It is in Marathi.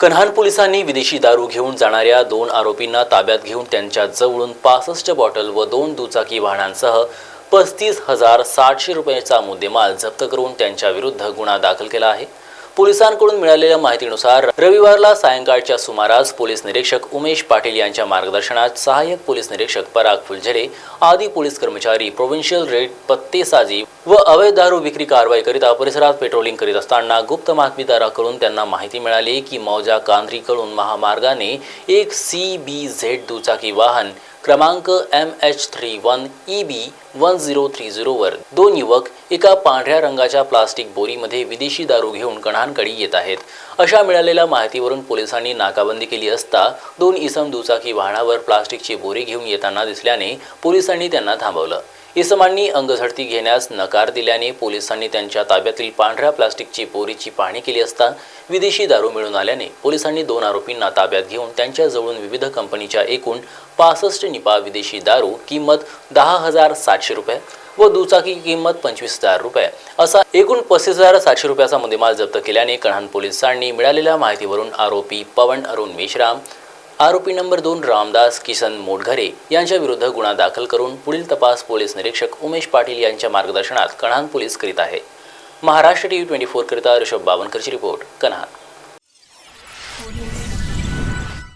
कन्हान पोलिसांनी विदेशी दारू घेऊन जाणाऱ्या दोन आरोपींना ताब्यात घेऊन त्यांच्या जवळून पासष्ट बॉटल व दोन दुचाकी वाहनांसह पस्तीस हजार सातशे रुपयाचा मुद्देमाल जप्त करून त्यांच्या विरुद्ध गुन्हा दाखल केला आहे. पोलिसांकडून मिळालेल्या माहितीनुसार रविवारला सायंकाळच्या सुमारास पोलीस निरीक्षक उमेश पाटील यांच्या मार्गदर्शनात सहाय्यक पोलीस निरीक्षक पराग फुलझरे आदी पोलीस कर्मचारी प्रोव्हिन्शियल रेड पत्तेसाजी व अवैध दारू विक्री कारवाईकरिता परिसरात पेट्रोलिंग करीत असताना गुप्त बातमीदाराकडून त्यांना माहिती मिळाली की मौजा कांद्रीकडून महामार्गाने एक सी बी झेड दुचाकी वाहन क्रमांक M H three one E B one zero three झिरोवर दोन युवक एका पांढऱ्या रंगाच्या प्लास्टिक बोरीमध्ये विदेशी दारू घेऊन कणांकडे येत आहेत. अशा मिळालेल्या माहितीवरून पोलिसांनी नाकाबंदी केली असता दोन इसम दुचाकी वाहनावर प्लास्टिकची बोरी घेऊन येताना दिसल्याने पोलिसांनी त्यांना थांबवलं. इसमांनी अंगझडती घेण्यास नकार दिल्याने पोलिसांनी त्यांच्या ताब्यातील पांढऱ्या प्लास्टिकची बोरीची पाहणी केली असता विदेशी दारू मिळून आल्याने पोलिसांनी दोन आरोपींना ताब्यात घेऊन त्यांच्याजवळून विविध कंपनीच्या एकूण पासष्ट निपा विदेशी दारू किंमत दहा हजार सातशे रुपये व दुचाकी किंमत पंचवीस हजार रुपये असा एकूण पस्तीस हजार सातशे रुपयाचा मुद्देमाल जप्त केल्याने कणान पोलिसांनी मिळालेल्या माहितीवरून आरोपी पवन अरुण मेश्राम आरोपी नंबर दोन रामदास किसन मोटघरे यांच्या विरुद्ध गुन्हा दाखल करून पुढील तपास पोलीस निरीक्षक उमेश पाटील यांच्या मार्गदर्शनात कणान पोलीस करीत आहे. महाराष्ट्र टीव्ही ट्वेंटी फोर करिता ऋषभ बावनकरची रिपोर्ट कन्हान.